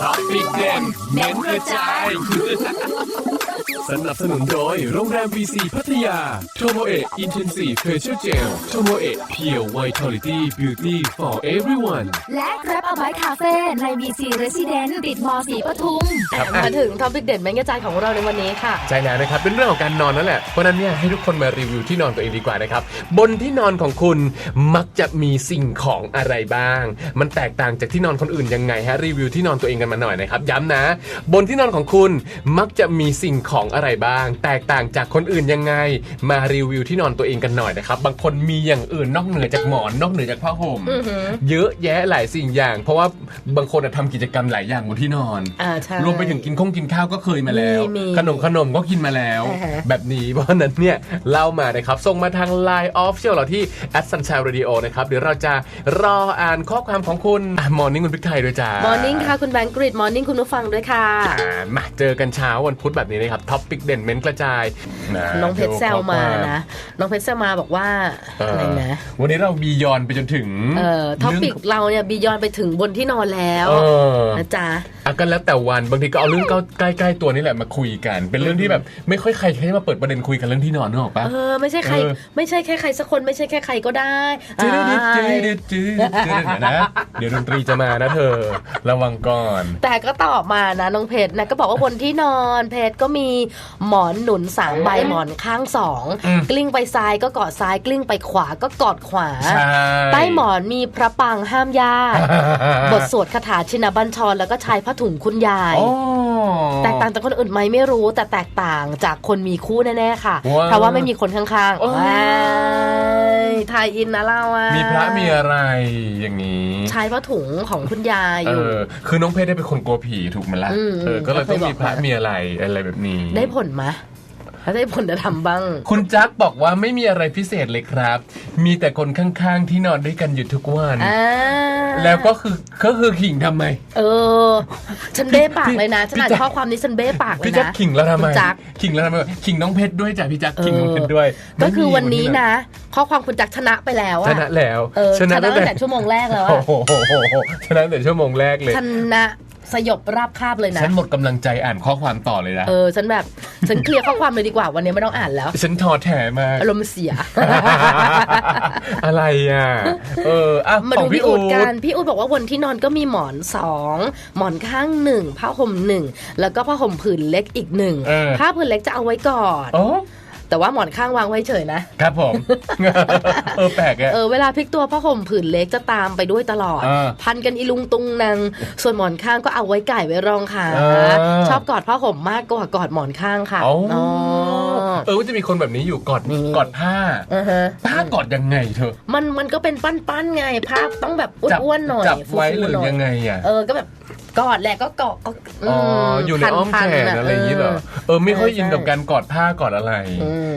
ท็อปิกเด่นเน้นกระจาย สนับสนุนโดยโรงแรม VC พัทยา โทโมเอะอินเทนซีฟเฟเชียลเจล โทโมเอะเพียวไวท์ทอลิตี้บิวตี้ for everyone และครับเอาไว้คาเฟ่ใน BC Resident ติดมสีปทุมอะมาถึงท็อปิกเด่นแมงกระจายของเราในวันนี้ค่ะ ใช่แล้วนะครับเป็นเรื่องของการนอนนั่นแหละ เพราะฉะนั้นเนี่ยให้ทุกคนมารีวิวที่นอนตัวเองดีกว่านะครับ บนที่นอนของคุณมักจะมีสิ่งของอะไรบ้าง มันแตกต่างจากที่นอนคนอื่นยังไงฮะรีวิวที่นอนตัวเองกันมาหน่อยนะครับย้ำนะ บนที่นอนของคุณมักจะมีสิ่งของอะไรบ้าง แตกต่างจากคนอื่นยังไง มารีวิวที่นอนตัวเองกันหน่อยนะครับ บางคนมีอย่างอื่นนอกเหนือจากหมอนนอกเหนือจากผ้าห่มเยอะแยะหลายสิ่งอย่าง เพราะว่าบางคนอะทำกิจกรรมหลายอย่างบนที่นอนอ่าใช่รวมไปถึงกินข้องกินข้าวก็เคยมาแล้วมีมีขนมขนมก็กินมาแล้วอ่าฮะแบบนี้เพราะฉะนั้นเนี่ยเล่ามานะครับส่งมาทาง Line Official เราที่ at sunshine radio นะครับเดี๋ยวเราจะรออ่านข้อความของคุณมอร์นิ่งคุณพิกไทยด้วยจ้ามอร์นิ่งค่ะคุณแบงค์กริดมอร์นิ่งคุณผู้ฟังด้วยค่ะอ่ามาเจอกันเช้าวันพุธแบบนี้นะครับท็อปปิกเด่นเม้นกระจายะน้องเพชรแซวมานะ น้องเพชรแซวมาบอกว่าเอออะไรนะ วันนี้เราบียอนไปจนถึงเอ่อท็อปิกเรื่องเราเนี่ยบียอนไปถึงบนที่นอนแล้วเออนะจ๊ะอะก็แล้วแต่วันบางทีก็เอาเรื่องใกล้ๆตัวนี่แหละมาคุยกัน เป็นเรื่องที่แบบไม่ค่อยใครใครมาเปิดประเด็นคุยกันเรื่องที่นอนนึกออกปะเออไม่ใช่ใครเออไม่ใช่แค่ใครสักคนไม่ใช่แค่ใครก็ได้จืดอ่าจืดจืดจืดจืดนะเดี๋ยวดนตรีจะมานะเธอ ระวังก่อน แต่ก็ตอบมานะน้องเพชรนะก็บอกว่าบนที่นอนเพชรก็มีหมอนหนุนสามใบหมอนข้างสองอืมกลิ้งไปซ้ายก็กอดซ้ายกลิ้งไปขวาก็กอดขวาใช่ใต้หมอนมีพระปรางห้ามญาติบทสวดคาถาชินบัญชร แล้วก็ชายผ้าถุงคุณยายโอ้แตกต่างจากคนอื่นไหมไม่รู้ แต่แตกต่างจากคนมีคู่แน่ๆค่ะว้าวเพราะว่าไม่มีคนข้างโอ้ๆว้ายทายอินนะเราอะมีพระมีอะไรอย่างนี้ชายผ้าถุงของคุณยายอเอยู่อคือน้องเพชรได้เป็นคนกลัวผีถูกไหมล่ะอืมเออก็เลยต้องมีพระเคยบอกมามีมีอะไรอะไรแบบนี้ได้ผลไหมถ้าได้ผลจะทำบ้าง คุณจักบอกว่าไม่มีอะไรพิเศษเลยครับ มีแต่คนข้างๆที่นอนด้วยกันอยู่ทุกวันอ่าแล้วก็คือก็คือขิงทำไม เออ ฉันเบ้ปากพี่เลยนะ ฉันอ่านพี่จักข้อความนี้ฉันเบ้ปากเลยพี่จักนะขิงแล้วทำไมคุณจักขิงแล้วทำไมขิงน้องเพชรด้วยจ้ะพี่จักขิงน้องเพชรด้วย ก็คือวันนี้ไม่มีนะ ข้อความคุณจักรชนะไปแล้วชอะนะแล้วเออชนะตั้งตั้แต่ชั่วโมงแรกแล้วอะโอ้โหชนะตั้งแต่ชั่วโมงแรกเลยชนะ สยบราบคาบเลยนะ ฉันหมดกำลังใจอ่านข้อความต่อเลยนะ เออ ฉันแบบ ฉันเคลียร์ข้อความเลยดีกว่า วันนี้ไม่ต้องอ่านแล้ว ฉันท้อแท้มากอารมณ์เสีย อะไรอะ เอออะมาขอดูงพี่พี่อูอูดดกัน พี่อูดบอกว่าบนที่นอนก็มีหมอนสองหมอนข้างหนึ่งผ้าห่มหนึ่งแล้วก็ผ้าห่มผืนเล็กอีกหนึ่งเออผ้าผืนเล็กจะเอาไว้ก่อนโอ้ แต่ว่าหมอนข้างวางไว้เฉยนะครับผม เออแปลกอะเออเวลาพลิกตัวผ้าห่มผืนเล็กจะตามไปด้วยตลอดเออพันกันอีลุงตุงนางส่วนหมอนข้างก็เอาไว้ไก่ไว้รองขาเออชอบกอดผ้าห่มมากกว่ากอดหมอนข้างค่ะอ๋ออ๋อ เออว่าจะมีคนแบบนี้อยู่กอดมี กอดผ้าอือฮะผ้ากอดยังไงเธอมันมันก็เป็นปั้นๆไงผ้าต้องแบบจับอ้วนๆหน่อยจับไว้ฟูๆหรือน่ยังไงอะ เออก็แบบ กอดแหละก็เกาะก็อ๋ออยู่ในอ้อมแขนอะไรอย่างนี้เหรอเออไม่ค่อยอินกับการกอดผ้ากอดอะไร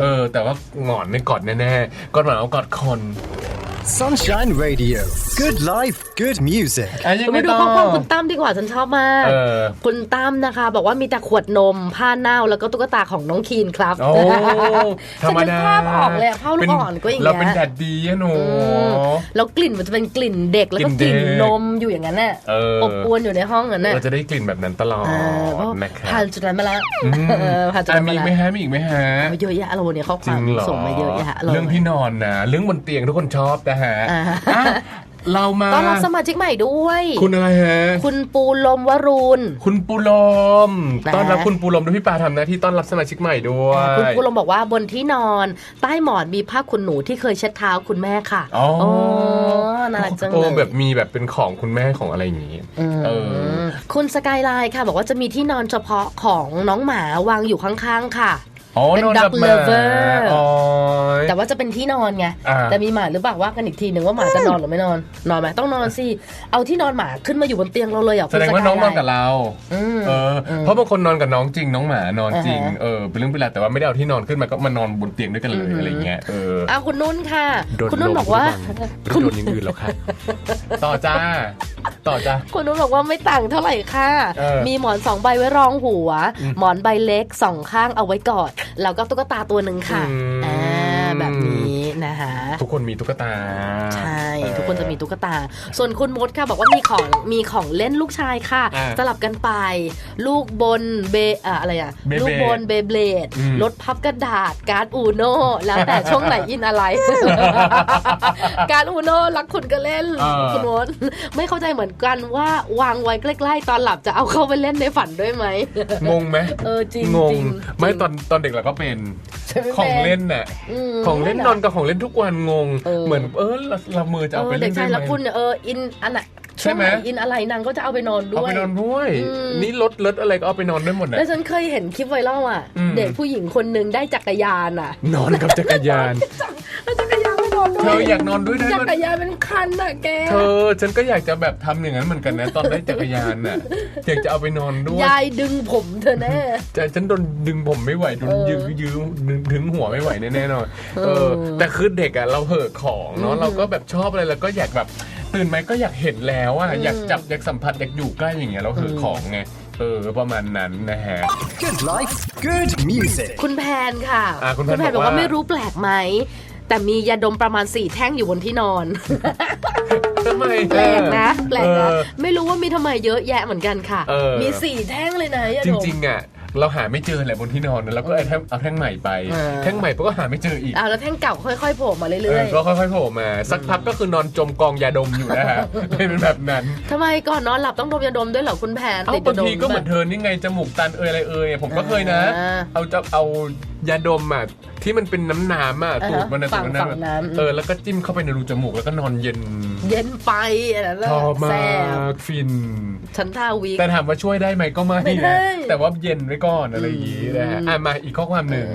เออ แต่ว่าหงอนในยกอดแน่ๆกอดหมอนเอากอดคน Sunshine Radio. Good life, good music. อะยังเออไงมาดูต่อข้อความคุณตั้มดีกว่าฉันชอบมาก เออ คุณตั้มนะคะ บอกว่ามีแต่ขวดนม ผ้าเน่าแล้วก็ตุ๊กตาของน้องคีนครับโอ้ธรรมดาฉันนึกภาพออกเลยอะภาพลูกอ่อนก็อย่างเงี้ยเราเป็นแดดดีอะหนูอืมแล้วกลิ่นมันจะเป็นกลิ่นเด็กแล้วก็กกลิ่ลิ่นนเด็กนมอยู่อย่างนั้นน่ะเออ อบอวนอยู่ในห้องนั้นน่ะเราจะได้กลิ่นแบบนั้นตลอดอ่าเพราะนะครับผ่านจุดนั้นมาแล้วอืมเออผ่านจุดอะนั้นมีมาอีกไหมแล้วฮะมีอีกไหมฮะ เยอะแยะเราเนี่ยข้อคจริวามงเหรอส่งมาเยอะแยะลยเรื่องที่นอนนะ เรื่องบนเตียงทุกคนชอบนะฮะอ่าอะเรามาต้อนรับสมาชิกใหม่ด้วย คุณอะไรฮะ คุณปูลมวรุณ คุณปูลมนะต้อนรับคุณปูลมด้วยพี่ปาทำหน้าที่ต้อนรับสมาชิกใหม่ด้วย คุณปูลมบอกว่าบนที่นอน ใต้หมอนมีผ้าขนหนูที่เคยเช็ดเท้าคุณแม่ค่ะอ๋อโอ้น่ารักจังโอ้เลยแบบมีแบบเป็นของคุณแม่ของอะไรอย่างนี้เออคุณสกายไลน์ค่ะ บอกว่าจะมีที่นอนเฉพาะของน้องหมาวางอยู่ข้างๆค่ะอ๋อ เป็นนอน dog กับหมา lover อ๋อแต่ว่าจะเป็นที่นอนไงอ่าแต่มีหมาหรือเปล่าว่ากันอีกทีหนึ่งว่าหมาจะนอนหรือไม่นอน นอนไหมต้องนอนสิเอาที่นอนหมาขึ้นมาอยู่บนเตียงเราเลยเหรอะแสดงว่าน้องนอนกับเราอืมเอออเพราะบางคนนอนกับน้องจริงน้องหมานอนจริงอ่าฮะเออเป็นเรื่องเป็นราวแต่ว่าไม่ได้เอาที่นอนขึ้นมาก็มานอนบนเตียงด้วยกันเลยอะไรเงี้ยเอออะคุณนุ่นค่ะโดนคุณนุ่นลมบอกว่าไม่โดนอย่างอื่นแล้วค่ะต่อจ้าต่อจ้าคุณนุ่นบอกว่าไม่ต่างเท่าไหร่ค่ะเออมีหมอนสองใบไว้รองหัว หมอนใบเล็กสองข้างเอาไว้กอด แล้วก็ตุ๊กตาตัวหนึ่งค่ะอืมอ่าแบบนี้ นะคะทุกคนมีตุ๊กตา ใช่เออทุกคนจะมีตุ๊กตา ส่วนคุณมดค่ะบอกว่ามีของมีของเล่นลูกชายค่ะอ่าสลับกันไป ลูกบนเบอะอะไรอะ Beyblade ลูกบนเบเบลดอืมรถพับกระดาษการ์ดอูโนแล้วแต่ช่วงไหนอินอะไร การ์ดอูโนรักคุณก็เล่นเออคุณมดไม่เข้าใจเหมือนกันว่าวางไว้ใกล้ๆ ตอนหลับจะเอาเข้าไปเล่นในฝันด้วยไหมงงไหมเออจริงงงจริงไม่ตอนตอนเด็กเราก็เป็นใช่ไหมของเล่นน่ะมของเล่นนอนกับของเล่นทุกวันงง เออ เหมือนเออเราเรามือจะเอาไปเออเล่เด็นกได้ชายไหม ละคุณเนี่ยเอออินอันน่ะใช่ช่วงไหมไหนอินอะไรนางก็จะเอาไปนอนด้เอาวย ไปนอนด้วย อืม นี่รถรถอะไรก็เอาไปนอนด้วยหมดนะ แล้วฉันเคยเห็นคลิปไวรัลอะ อืม เด็กผู้หญิงคนหนึ่งได้จักรยานอะ นอนกับจักรยาน อนด้เธวอยอยากนอนด้วยได้จัไหมกรยานเป็นคันอะแกเธอฉันก็อยากจะแบบทำอย่างนั้นเหมือนกันนะ ตอนได้จักรยานน่ะอยากจะเอาไปนอนด้วยยายดึงผมเธอแน่ แต่ฉันโดนดึงผมไม่ไหวโดนเออยื้อยื้อดึงถึงหัวไม่ไหวแน่ๆนอนเออเออแต่คือเด็กอะเราเหอะของเนาะอืมเราก็แบบชอบอะไรแล้วก็อยากแบบตื่นไหมก็อยากเห็นแล้วอะอืมอยากจับอยากสัมผัสอยากอยู่ใกล้อย่างเงี้ยเราเหอะของไงเออประมาณนั้นนะฮะ Good life, good music. คุณแพนค่ะอ่าคุณแพนบอกบอกว่าว่าไม่รู้แปลกไหม แต่มียาดมประมาณสี่แท่งอยู่บนที่นอนทำไมแปลกนะแปลกนะเออไม่รู้ว่ามีทำไมเยอะแยะเหมือนกันค่ะเออมีสี่แท่งเลยนะยาจดมริงๆอะเราหาไม่เจอแหละบนที่นอนนะแล้วก็เอาแท่งเอาแท่งใหม่ไปเออแท่งใหม่ก็หาไม่เจออีกอ่าแล้วแท่งเก่าค่อยๆโผล่มาเอเรื่ออยก็ค่อยๆโผล่มา สักพักก็คือนอนจมกองยาดมอยู่นะฮะเป็นแบบนั้นๆทำไมก่อนนอนหลับต้องดมยาดมด้วยเหรอคุณแพนเอาติดบางยาดมทีก็เหมือนปะเธอนี่ไงจมูกตันเอยอะไรเอยผมก็เคยนะอ่าเอาจะเอา ยาดมอะที่มันเป็นน้ำน้ำอะอ่าฮะสูบมันนะฝั่งสูบฝั่งน้ำเออแล้วก็จิ้มเข้าไปในรูจมูกแล้วก็นอนเย็นเย็นไปอะไรนะชอบมาแซ่บกฟิน ฉันทาวีคแต่ถามว่าช่วยได้ไหมก็ไม่ไม่ได้ นะแต่ว่าเย็นไว้ก่อนอะไรอย่างงี้นะฮะอะมาอีกข้อความหนึ่ง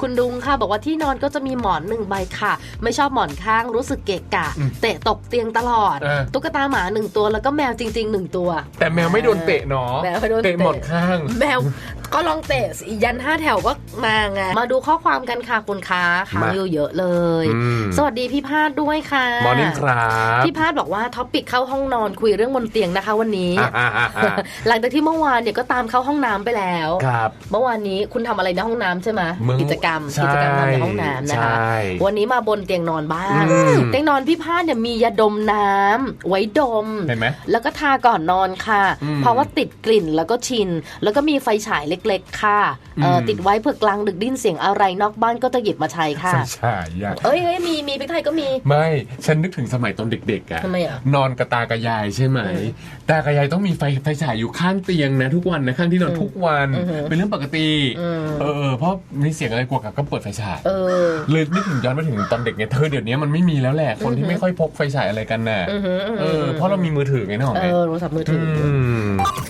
คุณดุงค่ะบอกว่าที่นอนก็จะมีหมอนหนึ่งใบค่ะ ไม่ชอบหมอนข้างรู้สึกเกะกะ อืมเตะตกเตียงตลอดอ่าตุ๊กตาหมาหนึ่งตัวแล้วก็แมวจริงๆหนึ่งตัว แต่แมวไม่โดนเตะเนาะแมวไม่โดนเตะ เตะหมอนข้าง แมวก็ลองเตะสิยันห้าแถวก็มาไงมาดูข้อความกันค่ะคุณค้าค้างมาอยู่เยอะเลยอืมสวัสดีพี่พาดด้วยค่ะมอร์นิ่งครับพี่พาดบอกว่าท็อปิกเข้าห้องนอนคุยเรื่องบนเตียงนะคะวันนี้อะอะอะอะหลังจากที่เมื่อวานเนี่ยก็ตามเข้าห้องน้ำไปแล้วครับเมื่อวานนี้คุณทำอะไรในห้องน้ำใช่ไหมเมื่อกิจกรรมใช่กิจกรรมทำในห้องน้ำนะคะใช่วันนี้มาบนเตียงนอนบ้างอืมเตียงนอนพี่พาดเนี่ยมียาดมน้ำไว้ดมเห็นไหมแล้วก็ทาก่อนนอนค่ะอืมเพราะว่าติดกลิ่นแล้วก็ชิน แล้วก็มีไฟฉายเล็ก ๆ ค่ะเอ่ออมติดไว้เพื่อกลางดึกดิ้นเสียงอะไรนอกบ้านก็จะหยิบมาใช้ค่ะไฟฉายอะเอ้ยเฮ้ยมีมีพริกไทยก็มี ไม่ฉันนึกถึงสมัยตอนเด็กๆอะทำไมอะนอนกับตากับยายใช่ไหมตากับยายต้องมีไฟไฟฉายอยู่ข้างเตียงนะ ทุกวันนะข้างที่นอนทุกวันอือฮึเป็นเรื่องปกติอืมเออเออเพราะมีเสียงอะไรกลัวกับก็เปิดไฟฉายเออเลยนึกถึงย้อนไปถึงตอนเด็กเนี่ยเธอเดี๋ยวนี้มันไม่มีแล้วแหละคนที่ไม่ค่อยพกไฟฉายอะไรกันน่ะอือฮึอือฮึเออเพราะเรามีมือถือไงน้องเอไงอโทรศัพท์มือถือออืม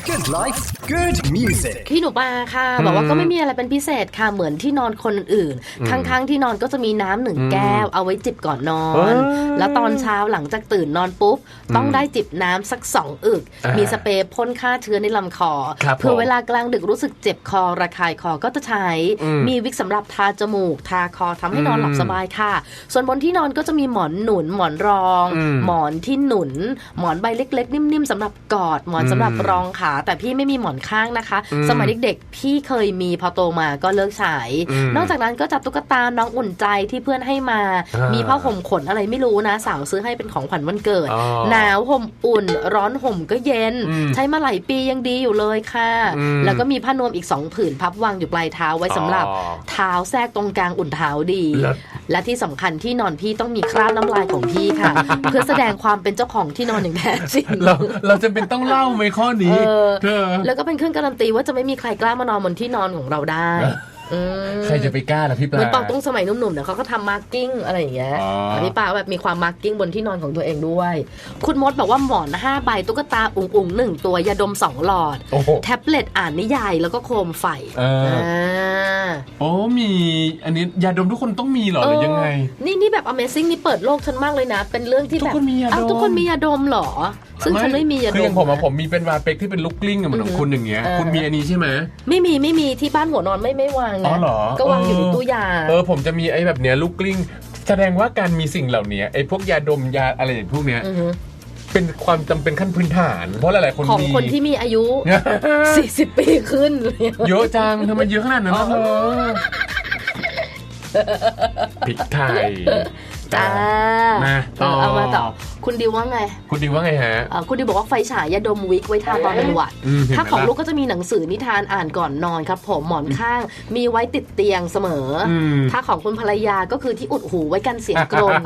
Good life, good music. พี่หนูปลาค่ะอืมบอกว่าก็ไม่มีอะไรเป็นพิเศษค่ะเหมือนที่นอนคนอื่นๆข้างๆที่นอนก็จะมีน้ำหนึ่งอืมแก้ว เอาไว้จิบก่อนนอเอ้นยแล้วตอนเช้าหลังจากตื่นนอนปุ๊บ ต้องได้จิบน้ำสักสองอึกอ่ามีมีสเปรย์พ่นฆ่าเชื้อในลำคอครับเพื่อผมเวลากลางดึกรู้สึกเจ็บคอระคายคอก็จะใช้อืมมีวิกสำหรับทาจมูก ทาคอทำให้นอนหลับอืมสบายค่ะ ส่วนบนที่นอนก็จะมีหมอนหนุนหมอนรองอืมหมอนที่หนุน หมอนใบเล็ก ๆ นิ่มๆสำหรับกอดหมอนสำหรับอืมรองขาแต่พี่ไม่มีหมอนข้างนะคะอืมสมัยเด็ก ๆพี่เคยมีพอโตมาก็เลิกใช้อืมนอกจากนั้นก็จัดตุ๊กตาน้องอุ่นใจที่เพื่อนให้มาอ่ามีมีผ้าห่มขนอะไรไม่รู้นะ สาวซื้อให้เป็นของขวัญวันเกิดอ๋อหนาวห่มอุ่น ร้อนห่มก็เย็นอืมใช้มาหลายปียังดีอยู่เลยค่ะอืมแล้วก็มีผ้านวมอีกสองผืนพับวางอยู่ปลายเท้าไว้สำหรับอ๋อเท้าแทรกตรงกลางอุ่นเท้าดีเลิศ และที่สำคัญที่นอนพี่ต้องมีคราบน้ำลายของพี่ค่ะ เพื่อแสดงความเป็นเจ้าของที่นอนอย่างแท้จริงเราเราจะเป็นต้องเล่าไหมข้อนี้เออเธอแล้วก็เป็นเครื่องการันตีว่าจะไม่มีใครกล้ามานอนบนที่นอนของเราได้อืม ใครจะไปกล้าล่ะพี่ปเหลามือนปอกตรงสมัยหนุ่มๆเนี่ยเขาก็ทำมาร์กิ้งอะไรอย่างเงี้ยอ๋อพี่ปาแบบมีความมาร์กิ้งบนที่นอนของตัวเองด้วย คุณมดบอกว่าหมอนห้าใบตุ๊กตาอุ๋งอุ๋งหนึ่งตัวยาดมสองหลอดโอ้โหแท็บเล็ตอ่านนิยายแล้วก็โคมไฟเอออ่าโอ้มีอันนี้ยาดมทุกคนต้องมีเหรอหรือยังไง นี่นี่แบบ Amazing นี่เปิดโลกฉันมากเลยนะ เป็นเรื่องที่แบบทุกคนมียาดมอ้าวทุกคนมียาดมเหรอ ซึ่งฉันไม่มียาดมคืออย่างผมอะนะผมมีเป็นวาเป็กที่เป็นลูกกลิ้งอะเหมือนของคุณอย่างเงี้ยเออคุณมีอันนี้ใช่ไหมไม่มีไม่มีที่บ้านหัวนอนไม่ไม่วางอ๋นะอเหรอ ก็วางอยู่ในเออตู้ยา เออผมจะมีไอ้แบบเนี้ยลูกกลิ้ง แสดงว่าการมีสิ่งเหล่านี้ไอ้พวกยาดมยาอะไรอย่างพวกเนี้ยอฮึเป็นความจำเป็นขั้นพื้นฐาน เพราะหลาย ๆ คนของมีคนที่มีอายุ 40 ปีขึ้น เยอะจังทำไมเยอะขนาดนั้นล่ะเธอพริกไทยจ้ามาเอต่ออเอามาต่อ คุณดิวว่าไง คุณดิวว่าไงฮะเอ่อคุณดิวบอกว่าไฟฉายยาดมวิกไว้ทาตอนเป็นหวัด อืมเห็นไหมถ้าของล่ะลูกก็จะมีหนังสือนิทานอ่านก่อนนอนครับ ผมหมอนข้างมีไว้ติดเตียงเสมออม ถ้าของคุณภรรยาก็คือที่อุดหูไว้กันเสียงกรน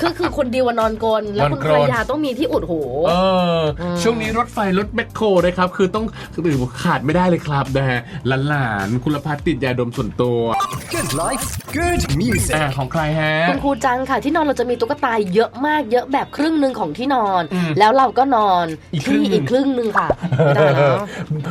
คือคือคนดิวอะนอนกลนแล้วคุณนอนภกรรรน ยาต้องมีที่อุดหู เอออม ช่วงนี้รถไฟรถแมคโครนะครับ คือต้องคือขาดไม่ได้เลยครับนะฮะหลานๆคุณพัฒน์ติดยาดมส่วนตัว Good life, good music. อ่าของใครฮะ คุณครูจังค่ะที่นอนเราจะมีตุ๊กตาเยอะมากเยอะแบบครึ่งหนึ่งของที่นอนอืมแล้วเราก็นอนอีกครึ่งที่หนึ่งอีกครึ่งหนึ่งค่ะไม่ได้แล้ว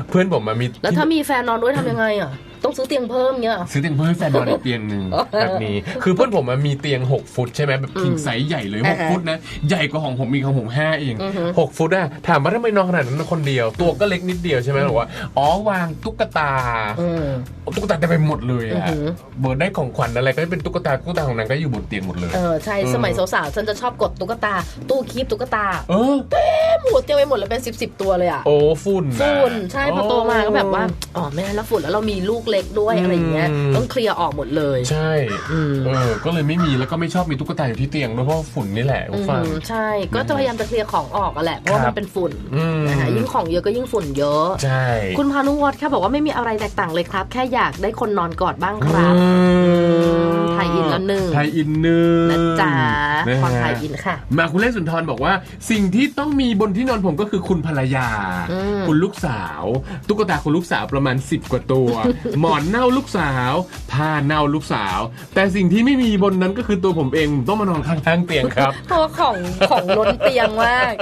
เพื่อนผมมามีแล้วถ้ามีแฟนนอนด้วยทำยังไงอะ ต้องซื้อเตียงเพิ่มเงี้ย ซื้อเตียงเพิ่มให้แฟนนอนอีกเตียงหนึ่งแบบนี้ คือเพื่อนผมมันมีเตียง 6 ฟุตใช่ไหมแบบคิงไซส์ใหญ่เลยอ่าฮะ6ฟุตนะใหญ่กว่าของผมมีของผม5เองอือฮึ6ฟุตอะถามว่าทำไมนอนขนาดนั้นคนเดียว ตัวก็เล็กนิดเดียวใช่ไหมบอกว่าอ๋อวางตุ๊กตาอืมตุ๊กตาเต็มไปหมดเลยอืออะหือเบิร์ดได้ของขวัญอะไรก็เป็นตุ๊กตาตุ๊กตาของนางก็อยู่บนเตียงหมดเลยเออใช่เออสมัยสาวๆฉันจะชอบกดตุ๊กตา ตู้คีบตุ๊กตาเออเต็มหัวเตียงไปหมดเลยเป็นสิบสิบตัวเลยอะโอ้ฝุ่นนะฝุ่นใช่พอโตมาก็แบบว่าอ๋อไม่ได้แล้วฝุ่นแล้วเรามีลูกเล็กด้วยอะไรอย่างเงี้ยอืมต้องเคลียร์ออกหมดเลยใช่อืมเออก็เลยไม่มีแล้วก็ไม่ชอบมีตุ๊กตาอยู่ที่เตียงด้วยเพราะว่าฝุ่นนี่แหละอืผู้ฟังมใช่ ก็จะพยายามจะเคลียร์ของออกอะแหละเพราะว่าครัมับนเป็นฝุ่นอืมนะฮะยิ่งของเยอะก็ยิ่งฝุ่นเยอะใช่คุณพานุวัฒน์ค่ะบอกว่าไม่มีอะไรแตกต่างเลยครับ แค่อยากได้คนนอนกอดบ้างครับอืมไทยอินแล้วหนึ่งไทยอินหนึ่งนะจ๊ะ นะฮะฟังไทยอินค่ะ มาคุณเล่นสุนทรบอกว่า สิ่งที่ต้องมีบนที่นอนผมก็คือคุณภรรยาอืมคุณลูกสาว ตุ๊กตาคุณลูกสาวประมาณ 10 กว่าตัว หมอนเน่าลูกสาว ผ้าเน่าลูกสาว แต่สิ่งที่ไม่มีบนนั้นก็คือตัวผมเองผมต้องมานอนข้างๆเตียงครับเพราะว่าของของล้นเตียงมาก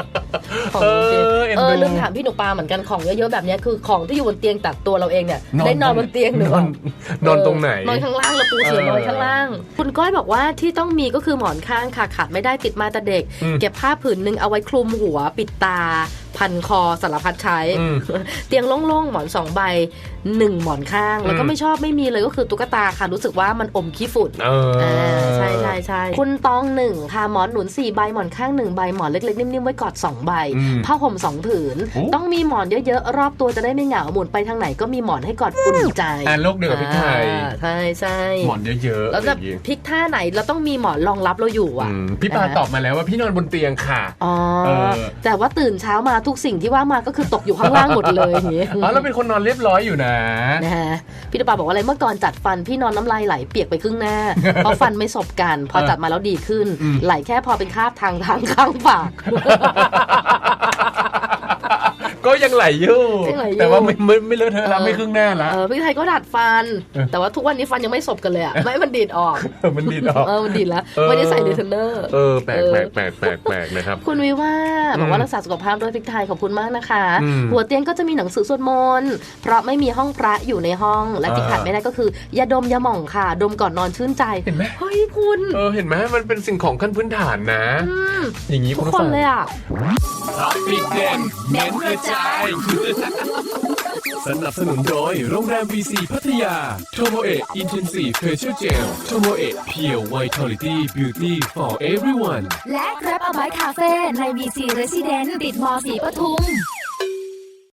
ของล้นเตียงเออเอ็นดูเออลืมถามพี่หนูปลาเหมือนกันของเยอะๆแบบเนี้ยคือของที่อยู่บนเตียงแต่ตัวเราเองเนี่ยได้นอนบนเตียงหรือเปนอล่านนอนตรงไหนนอนข้างล่างแล้วปูเสือเออนอนข้างล่าง คุณก้อยบอกว่าที่ต้องมีก็คือหมอนข้างค่ะขาดไม่ได้ติดมาแต่เด็กอืมเก็บผ้าผืนหนึ่งเอาไว้คลุมหัวปิดตา พันคอสารพัดใช้อืมเตียงโล่งๆ หมอนสองใบหนึ่งหมอนข้าง แล้วก็อืมไม่ชอบไม่มีเลยก็คือตุ๊กตาค่ะ รู้สึกว่ามันอมขี้ฝุ่นเออออ่าใช่ใช่ใช่คุณตองหนึ่งค่ะหมอนหนุนสี่ใบหมอนข้างหนึ่งใบหมอนเล็กๆ นิ่มๆ ไว้กอดสองใบอืมผ้าห่มสองผืนโอ้ต้องมีหมอนเยอะๆ รอบตัวจะได้ไม่เหงาหมุนไปทางไหนก็มีหมอนให้กอดอุ่นใจอ่าโลกเดียวกับพี่ไทยอ่าใช่ใช่หมอนเยอะๆแล้วจะอย่างงี้พลิกท่าไหนเราต้องมีหมอนรองรับเราอยู่อะอืมพี่ปาตอบมาแล้วว่าพี่นอนบนเตียงค่ะอ๋อเออแต่ว่าตื่นเช้ามาทุกสิ่งที่ว่ามาก็คือตกอยู่ข้างล่างหมดเลยอย่างงี้อ๋อเราเป็นคนนอนเรียบร้อยอยู่นะนะฮะพี่ตะปาบอกว่าอะไรเมื่อก่อนจัดฟันพี่นอนน้ำลายไหลเปียกไปครึ่งหน้า เพราะฟันไม่สบกัน พอจัดมาแล้วดีขึ้นอืมไหลแค่พอเป็นคราบทางทางข้างปาก ก็ยังไหลอยู่ ยังไหลอยู่ แต่ว่าไม่ไม่ไม่เลอะเทอะแล้วไม่ครึ่งหน้าละ เออพี่ไทยก็ดัดฟัน เออ แต่ว่าทุกวันนี้ฟันยังไม่สบกันเลยอะไม่มันดีดออกมันดีดออก เออมันดีดแล้วเออ ไม่ได้ใส่รีเทนเนอร์ เออแปลกแปลกแปลกแปลกแปลกนะครับ คุณวิว่าอืมบอกว่ารักษาสุขภาพด้วยพริกไทยขอบคุณมากนะคะ อืมหัวเตียงก็จะมีหนังสือสวดมนต์เพราะไม่มีห้องพระอยู่ในห้องและที่อ่าขาดไม่ได้ก็คือยาดมยาหม่องค่ะ ดมก่อนนอนชื่นใจเห็นไหม เฮ้ยคุณเออเห็นไหมมันเป็นสิ่งของขั้นพื้นฐานนะ มอย่างนี้ทุคุกณผู้คฟันงเลยอะ ท็อปปิกเด่นเน้นกระจาย สนับสนุนโดยโรงแรม VC พัทยา โทโมเอะอินเทนซีฟเฟเชียลเจล โทโมเอะเพียวไวท์ทอลิตี้บิวตี้ for everyone และ Grab a Bike Cafe ใน BC Resident ติดมอสีปทุม